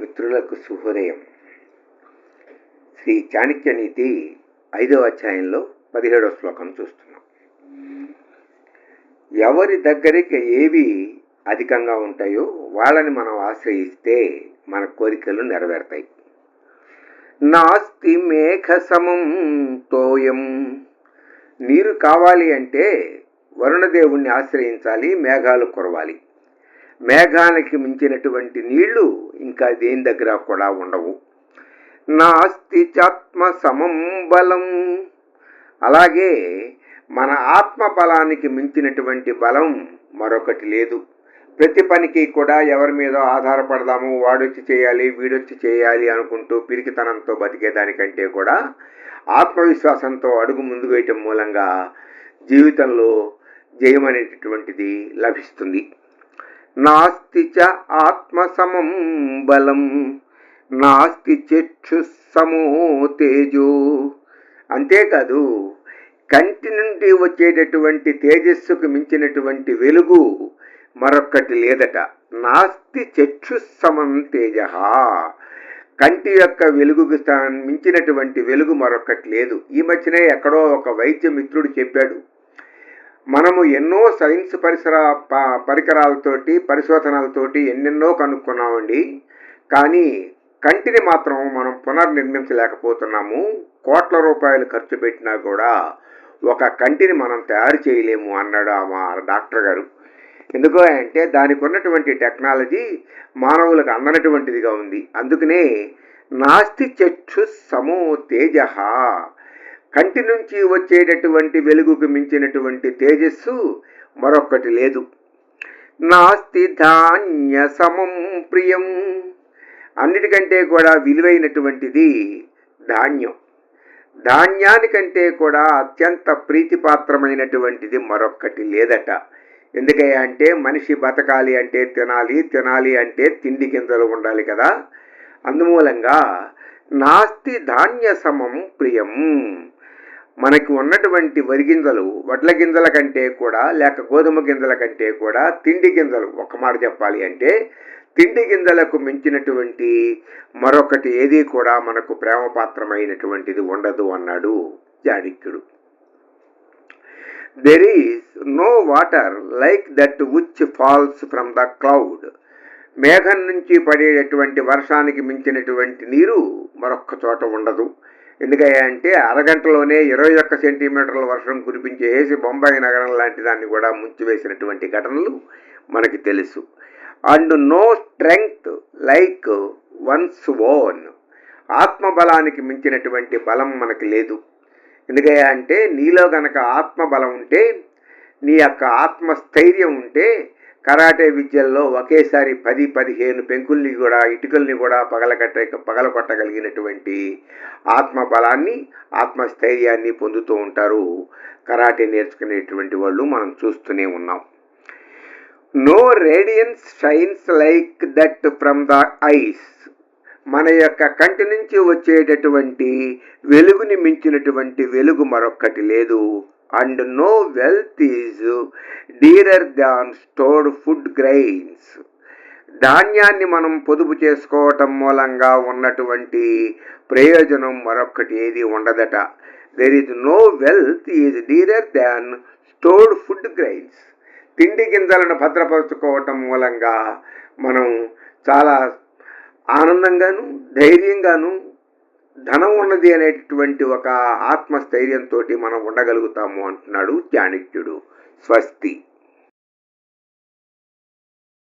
మిత్రులకు శుభోదయం. శ్రీ చాణక్య నీతి ఐదవ అధ్యాయంలో పదిహేడవ శ్లోకం చూస్తున్నాం. ఎవరి దగ్గరికి ఏవి అధికంగా ఉంటాయో వాళ్ళని మనం ఆశ్రయిస్తే మన కోరికలు నెరవేరుతాయి. నాస్తి మేఘ సమం తోయం. నీరు కావాలి అంటే వరుణదేవుణ్ణి ఆశ్రయించాలి మేఘాలు కురవాలి. మేఘానికి మించినటువంటి నీళ్ళు ఇంకా దేని దగ్గర కూడా ఉండవు. నాస్తి చాత్మ సమం బలం. అలాగే మన ఆత్మ బలానికి మించినటువంటి బలం మరొకటి లేదు. ప్రతి పనికి కూడా ఎవరి మీద ఆధారపడదాము వాడొచ్చి చేయాలి వీడొచ్చి చేయాలి అనుకుంటూ పిరికితనంతో బతికేదానికంటే కూడా ఆత్మవిశ్వాసంతో అడుగు ముందు వేయటం మూలంగా జీవితంలో జయం అనేటటువంటిది లభిస్తుంది. నాస్తి చ ఆత్మసమం బలం నాస్తి చెక్షు సమో తేజో. అంతేకాదు కంటి నుండి వచ్చేటటువంటి తేజస్సుకు మించినటువంటి వెలుగు మరొక్కటి లేదట. నాస్తి చెక్షు సమం తేజ కంటి యొక్క వెలుగుకు మించినటువంటి వెలుగు మరొక్కటి లేదు. ఈ మధ్యనే ఎక్కడో ఒక వైద్య మిత్రుడు చెప్పాడు. మనము ఎన్నో సైన్స్ పరిసర పరికరాలతోటి పరిశోధనలతోటి ఎన్నెన్నో కనుక్కున్నామండి. కానీ కంటిని మాత్రం మనం పునర్నిర్మించలేకపోతున్నాము. కోట్ల రూపాయలు ఖర్చు పెట్టినా కూడా ఒక కంటిని మనం తయారు చేయలేము అన్నాడు మా డాక్టర్ గారు. ఎందుకో అంటే దానికి ఉన్నటువంటి టెక్నాలజీ మానవులకు అందనటువంటిదిగా ఉంది. అందుకనే నాస్తి చక్షు సమో తేజ కంటి నుంచి వచ్చేటటువంటి వెలుగుకు మించినటువంటి తేజస్సు మరొక్కటి లేదు. నాస్తి ధాన్య సమం ప్రియం. అన్నిటికంటే కూడా విలువైనటువంటిది ధాన్యం. ధాన్యానికంటే కూడా అత్యంత ప్రీతిపాత్రమైనటువంటిది మరొక్కటి లేదట. ఎందుకయ్యా అంటే మనిషి బతకాలి అంటే తినాలి తినాలి అంటే తిండి గింజలు ఉండాలి కదా. అందుమూలంగా నాస్తి ధాన్య సమం ప్రియం. మనకి ఉన్నటువంటి వరి గింజలు వడ్ల గింజల కంటే కూడా లేక గోధుమ గింజల కంటే కూడా తిండి గింజలు. ఒక మాట చెప్పాలి అంటే తిండి గింజలకు మించినటువంటి మరొకటి ఏది కూడా మనకు ప్రేమపాత్రమైనటువంటిది ఉండదు అన్నాడు జాడిక్యుడు there is no water like that which falls from the cloud మేఘం నుంచి పడేటటువంటి వర్షానికి మించినటువంటి నీరు మరొక్క చోట ఉండదు. ఎందుకయ్యా అంటే అరగంటలోనే ఇరవై ఒక్క సెంటీమీటర్ల వర్షం కురిపించేసి బొంబాయి నగరం లాంటి దాన్ని కూడా ముంచివేసినటువంటి ఘటనలు మనకి తెలుసు. And no strength like one's own. ఆత్మబలానికి మించినటువంటి బలం మనకి లేదు. ఎందుకయ్యా అంటే నీలో గనక ఆత్మబలం ఉంటే నీ యొక్క ఆత్మస్థైర్యం ఉంటే కరాటే విద్యల్లో ఒకేసారి పది పదిహేను పెంకుల్ని కూడా ఇటుకల్ని కూడా పగలగట్ట పగలగొట్టగలిగినటువంటి ఆత్మబలాన్ని ఆత్మస్థైర్యాన్ని పొందుతూ ఉంటారు కరాటే నేర్చుకునేటువంటి వాళ్ళు మనం చూస్తూనే ఉన్నాం. No radiance shines like that from the eyes మన యొక్క కంటి నుంచి వచ్చేటటువంటి వెలుగుని మించినటువంటి వెలుగు మరొక్కటి లేదు. And no wealth is dearer than stored food grains ధాన్యాన్ని మనం పొదుపు చేసుకోవటం మూలంగా ఉన్నటువంటి ప్రయోజనం మరొకటి ఏది ఉండదట. There is no wealth is dearer than stored food grains తిండి గింజలను భద్రపరచుకోవటం మూలంగా మనం చాలా ఆనందంగాను ధైర్యంగాను ధనం ఉన్నది అనేటటువంటి ఒక ఆత్మస్థైర్యంతో మనం ఉండగలుగుతాము అంటున్నాడు చాణిక్యుడు స్వస్తి.